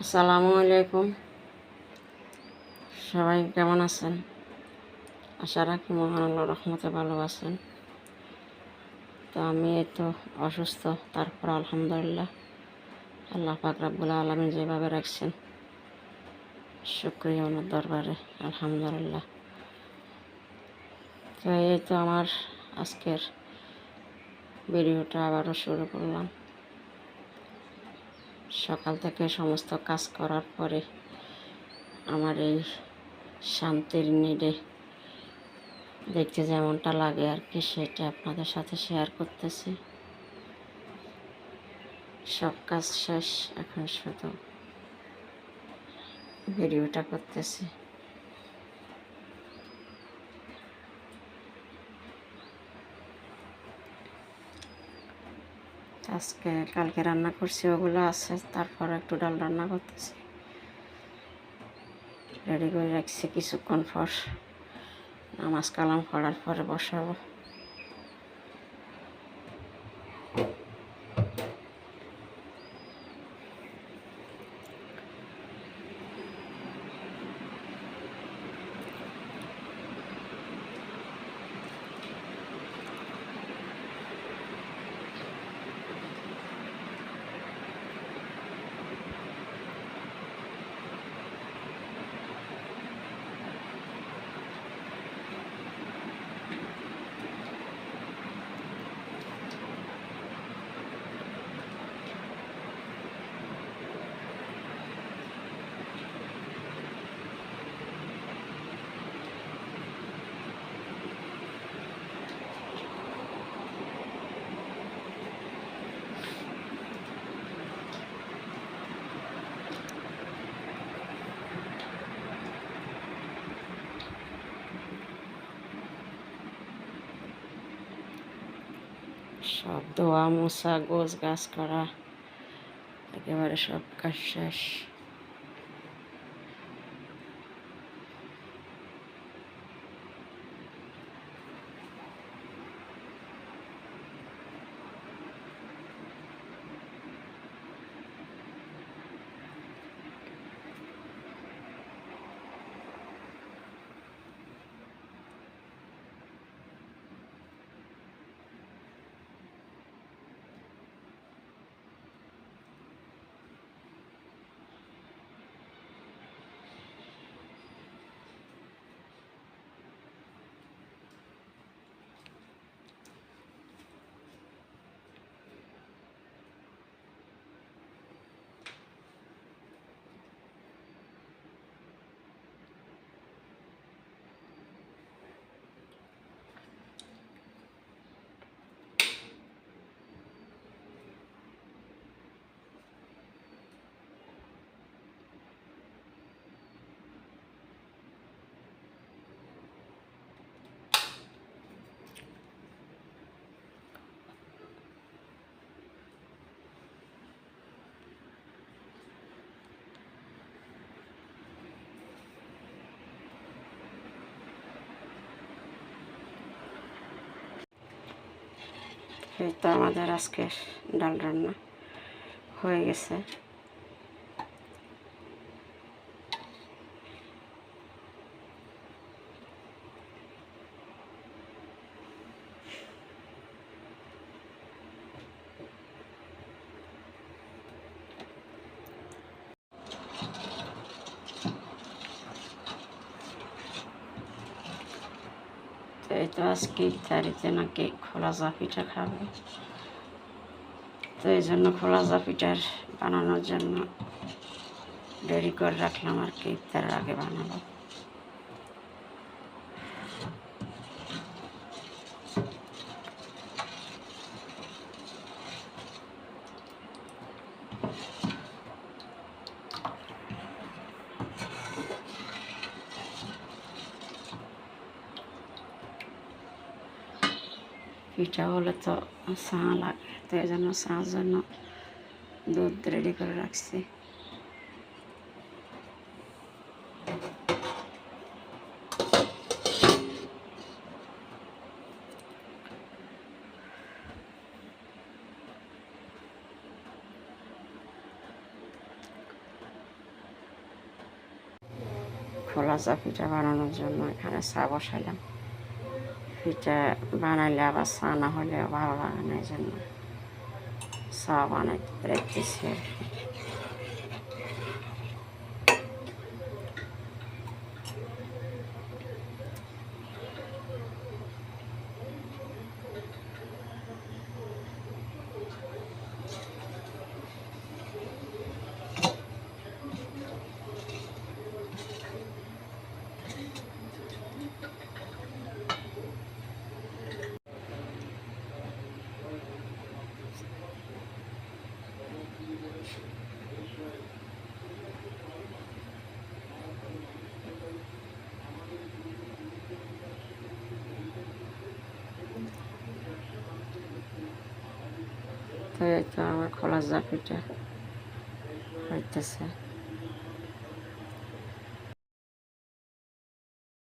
আসসালামু আলাইকুম। সবাই কেমন আছেন? আশা রাখি মহানুল্লাহ রহমতে ভালো আছেন। তো আমি তো অসুস্থ, তারপর আলহামদুলিল্লাহ আল্লাহ পাক রাব্বুল আলমী যেভাবে রাখছেন, শুক্রিয়া ওনার দরবারে, আলহামদুলিল্লাহ। তো এই তো আমার আজকের ভিডিওটা আবারও শুরু করলাম। সকাল থেকে সমস্ত কাজ করার পরে আমার এই শান্তির নিডে দেখতে যেমনটা লাগে আর কি, সেটা আপনাদের সাথে শেয়ার করতেছি। সব কাজ শেষ, এখন শুধু ভিডিওটা করতেছি। আজকে কালকে রান্না করছি, ওগুলো আছে। তারপর একটু ডাল রান্না করতেছি। রেডি করে রাখছি কিছুক্ষণ পর। নামাজ কালাম করার পরে বসাবো। সব ধোয়া মোছা গোছ গাছ করা একেবারে সব কাজ শেষ। এই তো আমাদের আজকের ডাল রান্না হয়ে গেছে। এই তো আজকে ইফতারিতে নাকি খোলা চা পিঠা খাবে। তো এই জন্য খোলা চা পিঠার বানানোর জন্য দেরি করে রাখলাম আর কি ইফতারের আগে বানাবো। পিঠা হলে তো চা লাগে তো এই জন্য চার জন্য দুধ রেডি করে রাখছি। খোলা চা পিঠা বানানোর জন্য এখানে চা বসাইলাম। পিঠা বানাইলে আবার সানা হলে ভালো লাগে না এই জন্য সব অনেক রেখেছি। তো আমার খোলা জাপিটা হইতেছে।